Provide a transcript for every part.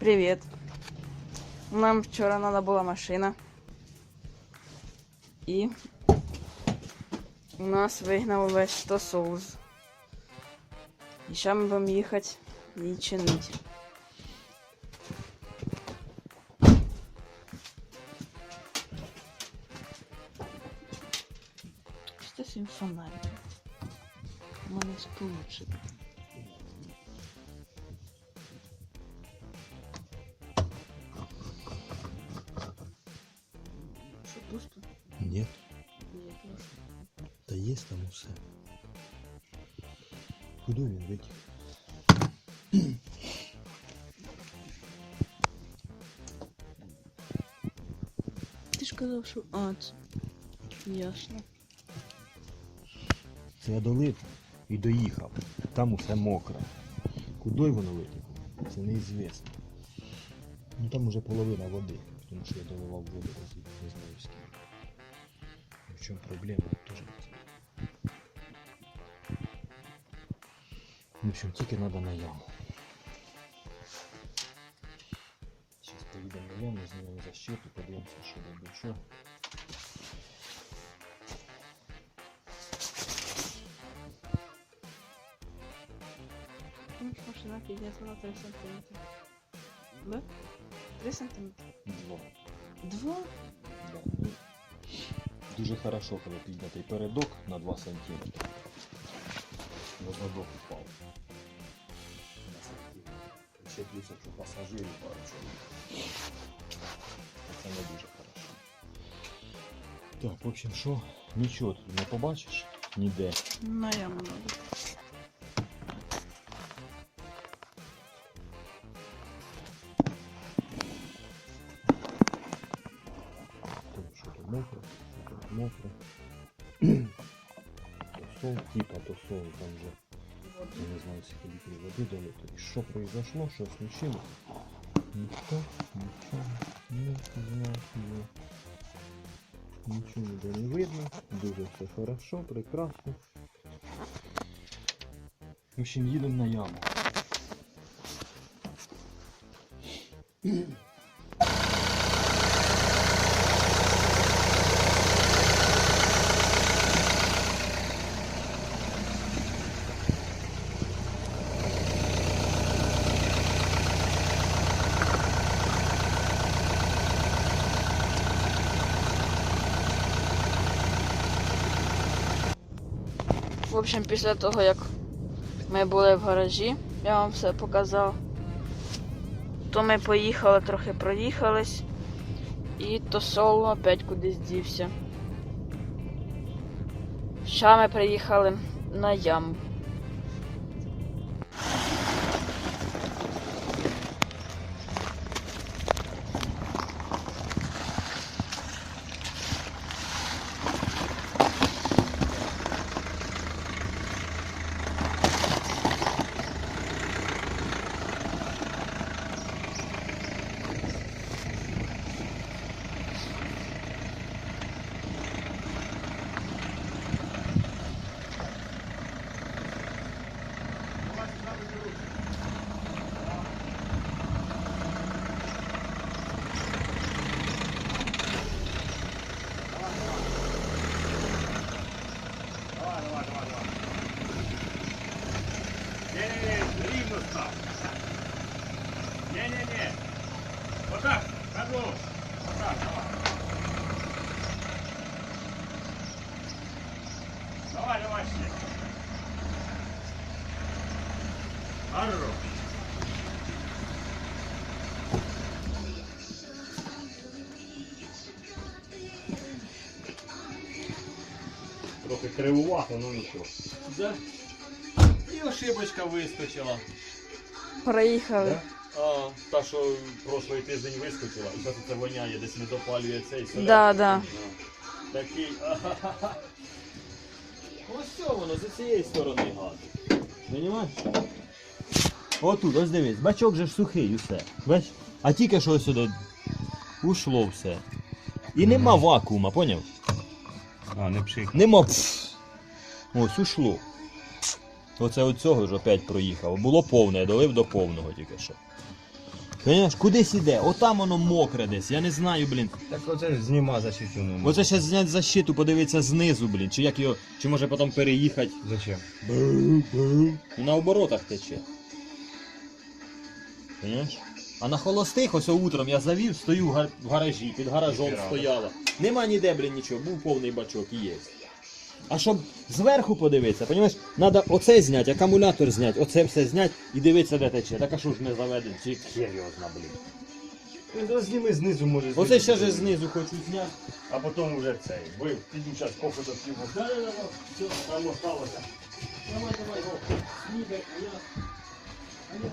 Привіт. Нам вчора треба була машина. І нас вигнав весь тосоуз. І зараз ми будемо їхати її чинити. Що з цим фонариком? У мене сполучить. Він? Ти ж казав, що. А, це. Ясно. Це я долив і доїхав. Там усе мокре. Куди воно витікло? Це неізвісно. Ну там уже половина води, тому що я доливав воду не знаю скільки. В чому проблема, В общем, тільки треба на яму. Зараз поїдемо на яму, знімемо защиту, подивимося, що що. Ну, ж машина піднесла 3 сантиметри. Да? 3 сантиметри. Два. Два? Да, ну, дуже хорошо, коли піднятий передок на 2 см. на задок упал. Вообще плюс что пассажиры пару Це не хорошо. Так, в общем, що, нічого тут не побачиш ніде. Ну, на я много. мокро, мокро. то сол, типа то сол там же. 10 литров воды дают. И что произошло, что случилось? Никто ничего не знает. Ничего ніде не видно. Дуже все хорошо, прекрасно. В общем, їдемо на яму. Общем, після того, як ми були в гаражі, я вам все показав. То ми поїхали, трохи проїхались. І то соло опять кудись дівся. Ще ми приїхали на яму. Кривувато, ну нічого. Да? І ошибочка вискочила. Проїхали. Да? А, та, що прошлий тиждень вискочила, і зараз це воняє, десь не допалює цей селяк. Да, да. Такий. ахахаха. Ось все воно з цієї сторони газ. Понімаєш? Отут, ось дивись, бачок же ж сухий усе. Бач? А тільки що ось сюди ушло все. І нема вакуума, поняв? А, не пшик. Нема. пф. Ось ушло. Оце от цього ж опять проїхав. Було повне, я долив до повного тільки що. Понимаєш, кудись іде, отам воно мокре десь, я не знаю, блін. Так оце ж зніма защиту. Ну, Оце ще зняти защиту, подивитися знизу, блін. Чи як його, чи може потім переїхати. Зачем? На оборотах тече. Понимаєш? А на холостих ось утром я завів, стою в га- в гаражі, під гаражом стояла. Нема ніде, блін, нічого, був повний бачок і є. А щоб зверху подивитися, розумієш, треба оце зняти, акумулятор зняти, оце все зняти і дивитися, де тече. Так а що ж не заведено? Чи зна, блін. Ну, зніми знизу може. Оце ще ж знизу хочу зняти. А потім вже цей. Ви піду зараз кофе до да, все, там осталося. Давай, давай, го. Снігай, а я... А я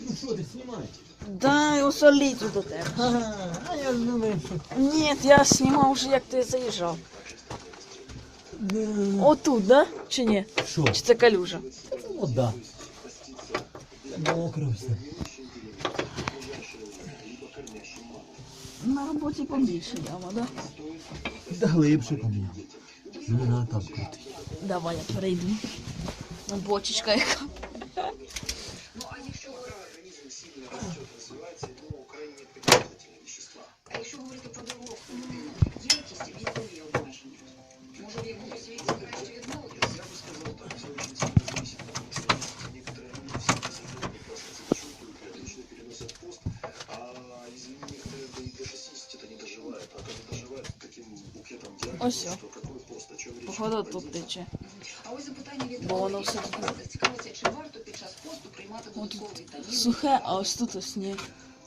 Ну що ти знімаєш? Дай усоліть до тебе. А я ж думаю, що... Ні, я знімав вже як ти заїжджав. Отут, да? Чи ні? Що? Чи це калюжа? Ну да. Мокро все. На роботі побільше яма, да? Да глибше поміняв. Не треба там крутити. Давай я перейду. Ну, Бочечка яка. речь? Походу не тут пойдет. тече. А ось запитання від Бо воно Олега. все таке. Цікавиться, чи варто під час посту приймати додатковий вітамін? Сухе, а ось тут ось сніг.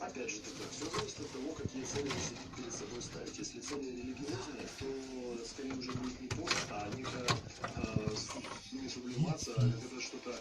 Опять же таки, все зависит от того, какие цели вы себе перед собой ставите. Если цели религиозные, то скорее уже будет не пост, а некая э, с- не сублимация, а это что-то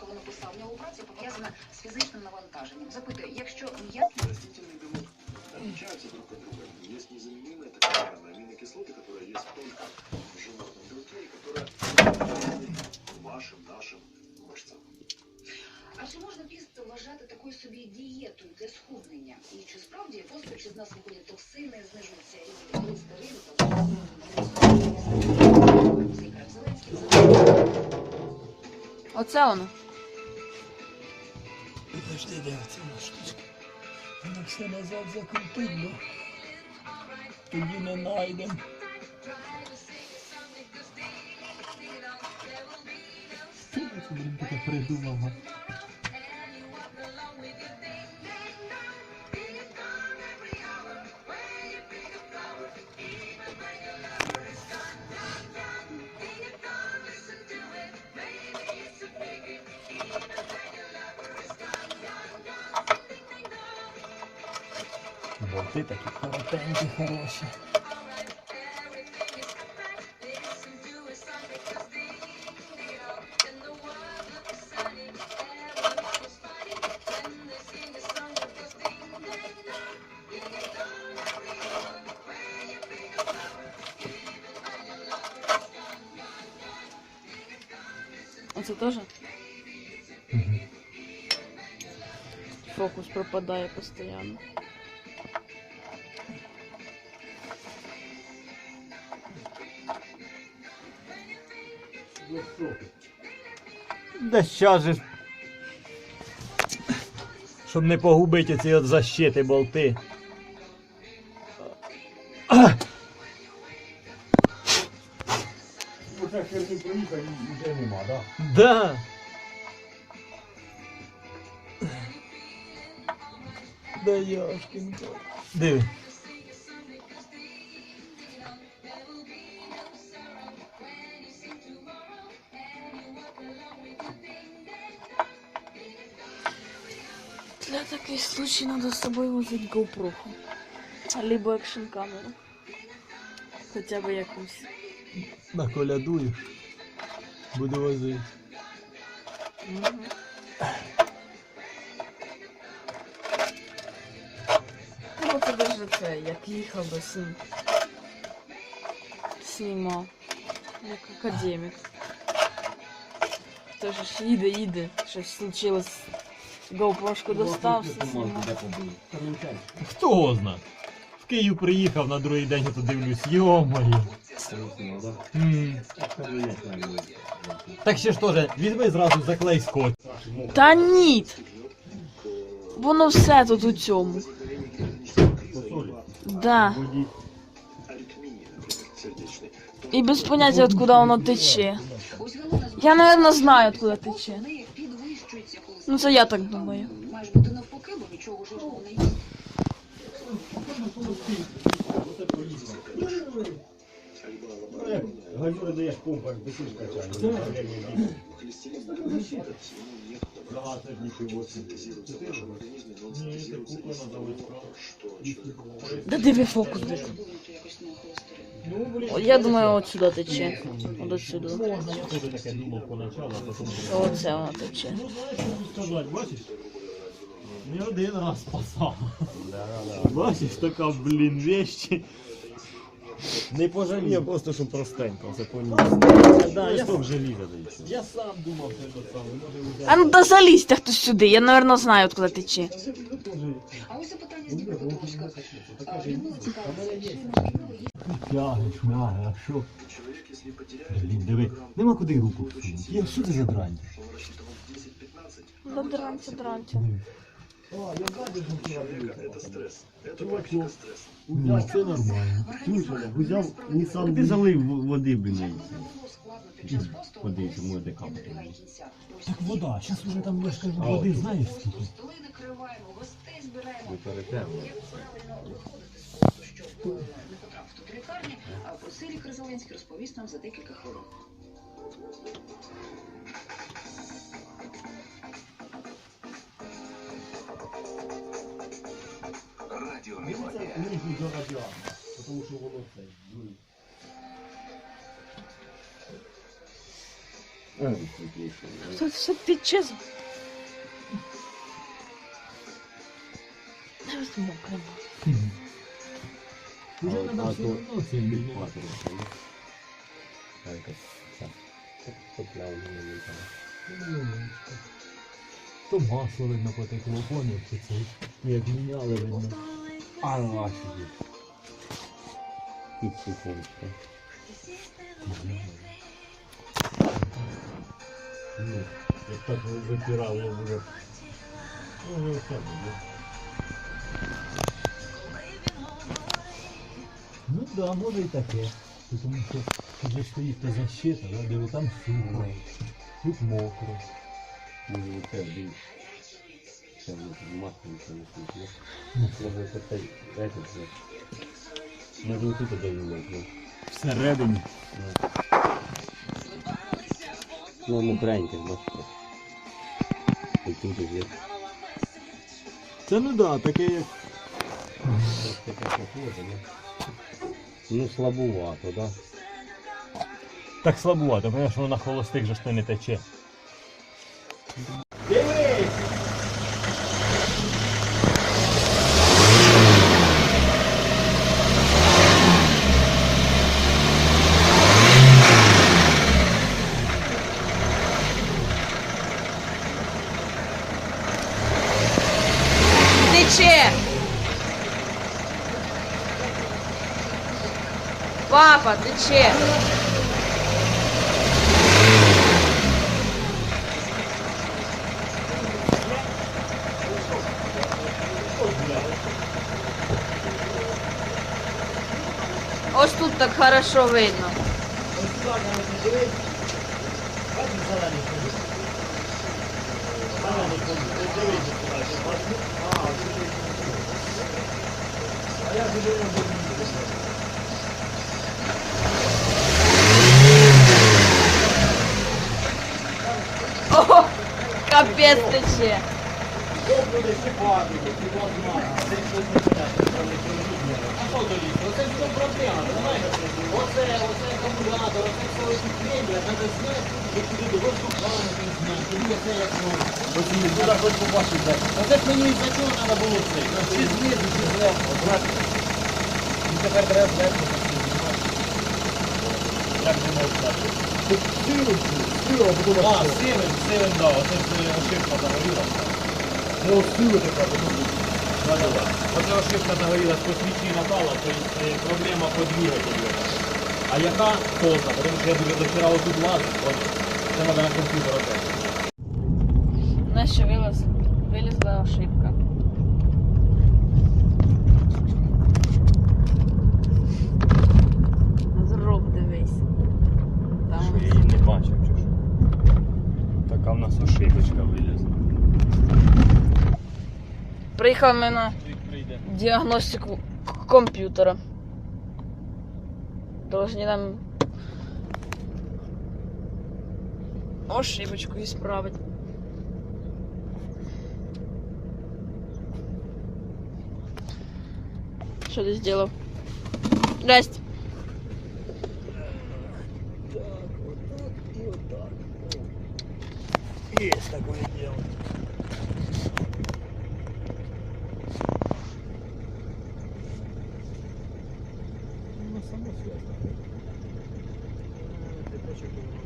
Віктор з Харкова написав, в нього праця пов'язана з фізичним навантаженням. Запитує, якщо м'яко И растительный белок отличаются друг от друга. Есть незаменимая так называемая аминокислоты, которая есть только в животном белке, и которая полезна вашим, нашим мышцам. А чи можна піст вважати такою собі дієтою для схуднення? І чи справді постуючи з нас виходять токсини, знижується рівень холестерину та Зеленський Оце воно. Подожди, де оця штучка? Воно все назад закрутить, бо тоді не знайдемо. Ти блін, таке придумав. Болти такі коротенькі, хороші. Оце теж? Фокус пропадає постійно. Да щас же. Щоб не погубити ці от защити болти. Уже херню проїхав і вже нема, да? Да. Да яшкин. Диви. Для таких случаїв треба з собою возити GoPro. Либо екшн камеру. Хоча б якусь. Наколядуєш. Буду возити. Мгм. Ну, це даже це, як їхав би син. Знімав. Як академік. Теж ж їде, їде. Щось случилось. GoPro достав, все. Хто його зна? В Київ приїхав на другий день, я то дивлюсь, йо-моє. Так ще ж теж, візьми зразу заклей скотч. Та ні! Воно все тут у цьому. Да. І без поняття, откуда воно тече. Я, напевно, знаю, откуда тече. Ну це я так думаю. Маєш бути навпаки, бо нічого жирного не їсть. Газюри даєш помпа, бесиш человек Да диви фокус. Якось на. О, Я думаю, отсюда тече. От отсюда. Оце вона тече. Ну? Не один раз спасав. Бачиш, така, блін, вещі. Не пожалів, просто щоб простенько, це поніс. Да, я, сам думав, що це саме. Може, вже... А ну да залізьте хтось сюди, я, напевно, знаю, откуда тече. А ось запитання з Дніпропетровська. Тягнеш, шмяги, а що? Блін, диви, нема куди руку. Я що це за дрань? он рассчитывал 10-15, Да дранця, дранця. это стресс. Это практика стресса. Ні, це нормально. Взяв, не сам Ти залив води, блін. Води, тому де капати. Так вода, зараз уже там, я ж кажу, А, води, знаєш скільки? Столи накриваємо, гостей збираємо. Ви перетерли. Як правильно виходити з посту, щоб е, не потрапити до лікарні, а про це лікар Зеленський розповість нам за декілька хвилин. Радио Нижній до радіатора, тому що воно це. ну, Це все тече. з- Не ось мокре. Уже А, надо а все то- одно це міняти. Екватор, ну. А, якась ця, сопля у мене не знаю. Ну, То масло видно потекло, поняв, чи це як міняли видно. А, ну, офігеть. Тут сухонечко. Ну, як так випирало вже. Ну, вже все буде. Ну да, може і таке. Тому що тут стоїть та защита, да, диви там сухо, тут мокро. Може, оце більш. Це воно тут масло нічого не сміє. Може, це цей, этот же. Може, отут даю ну. Всередині. Ну, воно пряньке, бачите. І тут є. Це ну да, таке як. Таке похоже, ну. Ну, слабувато, да? Так слабувато, тому що на холостих же ж то не тече. Тече! Папа, тече! Ось тут так хорошо видно. О, капець тече. прищепати, ці пластмаси, це щось не понятно, що вони прилетіли. А що до лісу? Оце все проблема, розумієте? Оце, оце акумулятор, оце все ось кребля, треба зняти, щоб туди до воздуханки зняти, тоді оце як можна. Туди хоч побачить, де. Оце ж мені із-за чого треба було це? Чи знизу, чи зверху, зверху. І тепер треба зверху це. Як не можна. Силу, силу, а потім А, сивим, сивим, да, оце ж е, ошибка загоріла. Така, потім Да-да-да. Оце ошибка загоріла з свічі напала, то е, проблема по двигателю. А яка поза? Тому що я дуже дохера тут лазив. Це треба на комп'ютер опять. Нащо вилізла ошибка. приїхали ми на Прийде. діагностику к- комп'ютера. Должні нам ошибочку ісправити. Що ти зробив? Здрасте. Есть такое дело. Само связано. Ти бачиш, як воно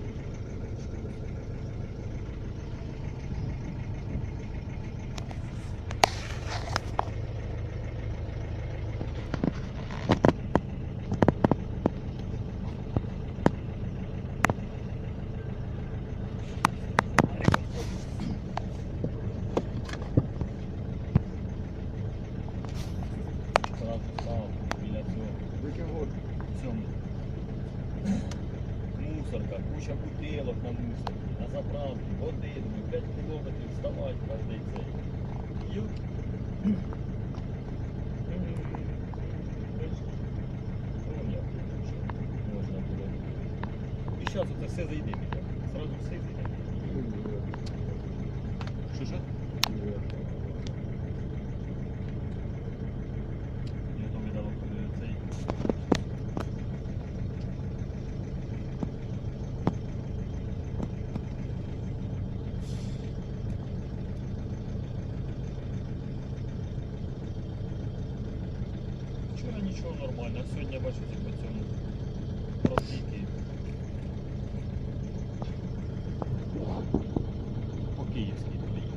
Зразу став біля цього. Викинь цьому. Мусорка, куча бутилок на мусорці, на заправці, води, думаю, 5 кілометрів вставати кожний цей. Ю. Ну, як тут ще можна було. Зараз це все зайде, Сразу все зайде. Що що? Я то видав е, цей. Вчора нічого нормально, а сьогодні бачу ці по цьому розліки. По київській твоїй.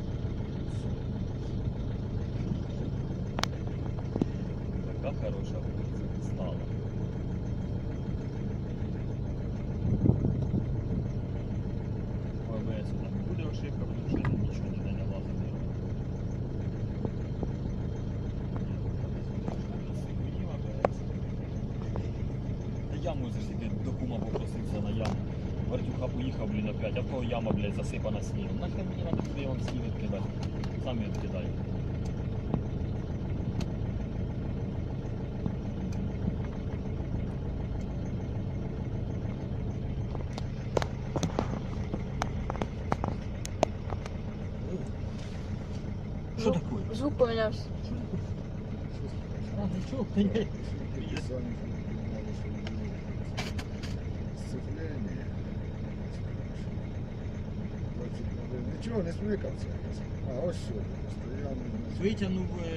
Вулиця стала. АБС там буде ошибка, тому що нічого ніде не лазить. Та яму засіки до кума попросився на яму. Вартюха поїхав, блін, опять, а кого яма, блядь, засипана снігом. Нахер мені треба туди вам сніг відкидати. Самі відкидайте. Що таке? Звук помінявся. А, нічого, та ні. Сами надо, чтобы было сцепление. Нічого не смикався. А ось що, постоянно. Витягнув е,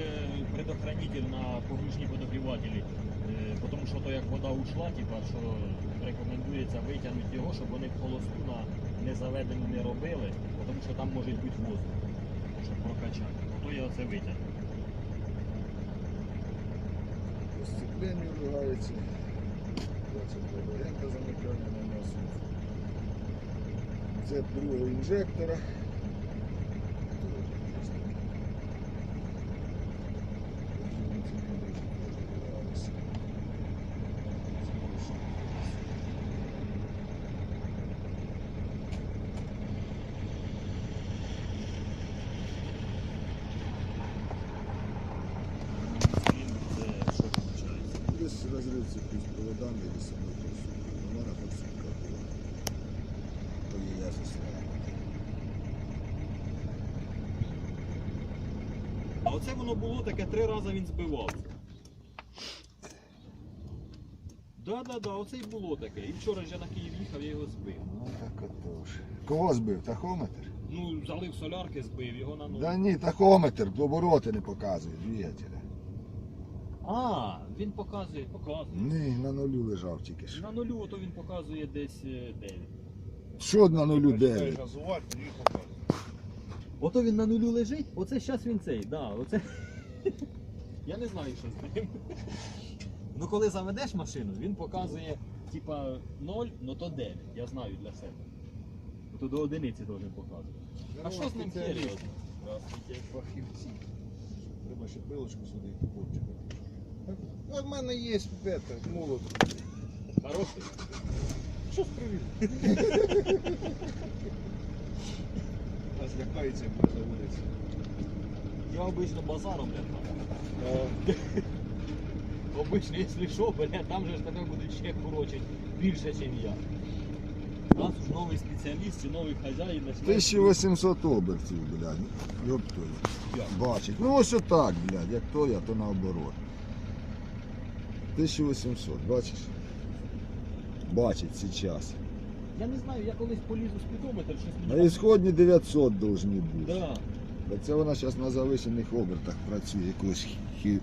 предохранитель на погружні подогрівателі, е, тому що то як вода ушла, типа, що рекомендується витягнути його, щоб вони холосту на незаведену не робили, тому що там може бути воздух, щоб прокачати. То я оце витягну. По сцепленню ругається. 22 лента замикання на носу. Це другого інжектора. Це що виходить? Плюс разрыв плюс проводами или самой трасой. У мене форсунка була. То є я состояние. оце воно було таке три рази він збивався. Да, да, да, оце й було таке. І вчора ж я на Київ їхав, я його збив. Ну так отож. Кого збив? Тахометр? Ну, залив солярки, збив його на ногу. Да ні, тахометр, обороти не показує, двигателя. А, він показує, показує. Ні, на нулю лежав тільки що. На нулю, ото він показує десь е, 9. Що на нулю 9? газувати і показувати. Ото він на нулю лежить, оце зараз він цей, да, оце. Я не знаю, що з ним. Ну коли заведеш машину, він показує типа 0, ну то 9. Я знаю для себе. То до одиниці должен показувати. А що з ним серйозно? Фахівці. Треба ще пилочку сюди і хлопчик. А в мене є молот. Хороший. Що привіт? Нас лякається, як заводиться. Я обично базаром лягаю. Обично, якщо що, бля, там же ж тебе будуть ще короче більше, ніж я. У нас ж новий спеціаліст і новий хазяїн на 1800 обертів, блядь. Йоп твою. Бачить. Ну ось отак, блядь, як то я, то наоборот. 1800, бачиш? Бачить зараз. Я не знаю, я колись полізу спідометр, щось На ісходні 900 должні бути. Да. Та це вона зараз на завищених обертах працює, якось хі.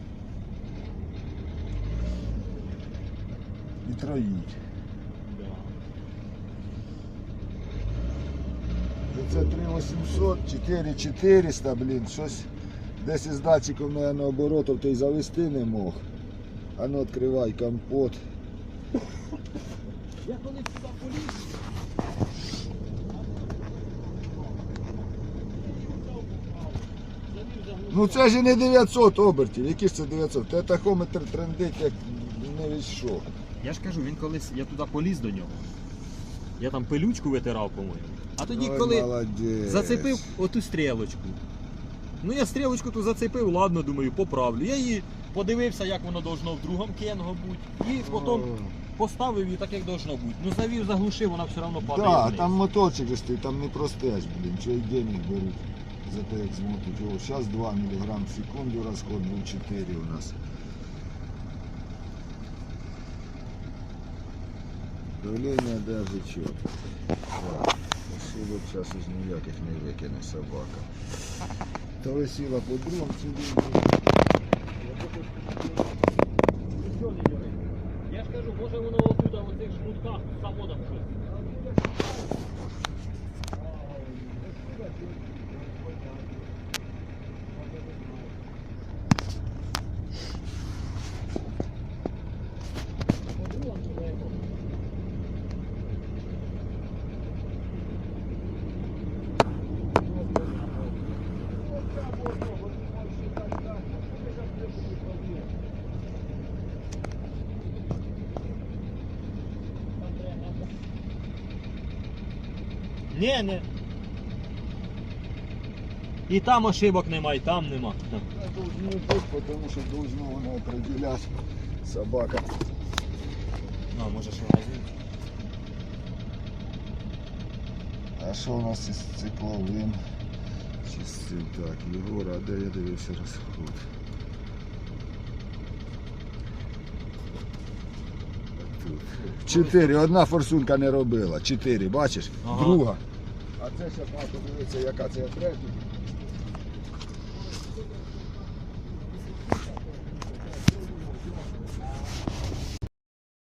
І троїть. Це 3800, 4400, блін, щось десь із датчиком, наверное, оборотів то й завести не мог. А ну відкривай компот. Я колись сюди поліз. Ну це ж і не 900 обертів, які ж це 900? Те тахометр трендить, як не від що. Я ж кажу, він колись, я туди поліз до нього. Я там пилючку витирав, по-моєму. А тоді, Ой, коли молодець. зацепив оту стрілочку. Ну я стрілочку ту зацепив, ладно, думаю, поправлю. Я її подивився, як воно должно в другому кенгу бути. І потім поставив її так, як должно бути. Ну завів, заглушив, вона все одно падає. Да, вниз. там моторчик же стоїть, там не простеж, блін, й денег беруть за те, як змотуть. О, зараз 2 мг в секунду розход, був 4 у нас. Давлення чітко. Так, Ошибок зараз ніяких не викине собака. То висіла по другому сюди. Я ж кажу, може воно отуда в оцих шмутках з заводом щось. Ні, ні. І там ошибок нема, і там нема. Должно быть, потому что должно воно определять собака. А, може що магазин? А що у нас із цикловим? Чи з цим так, Єгора, а де я дивився розход? Тут. Чотири, одна форсунка не робила. Чотири, бачиш? Ага. Друга. А це зараз треба дивитися, яка це третя.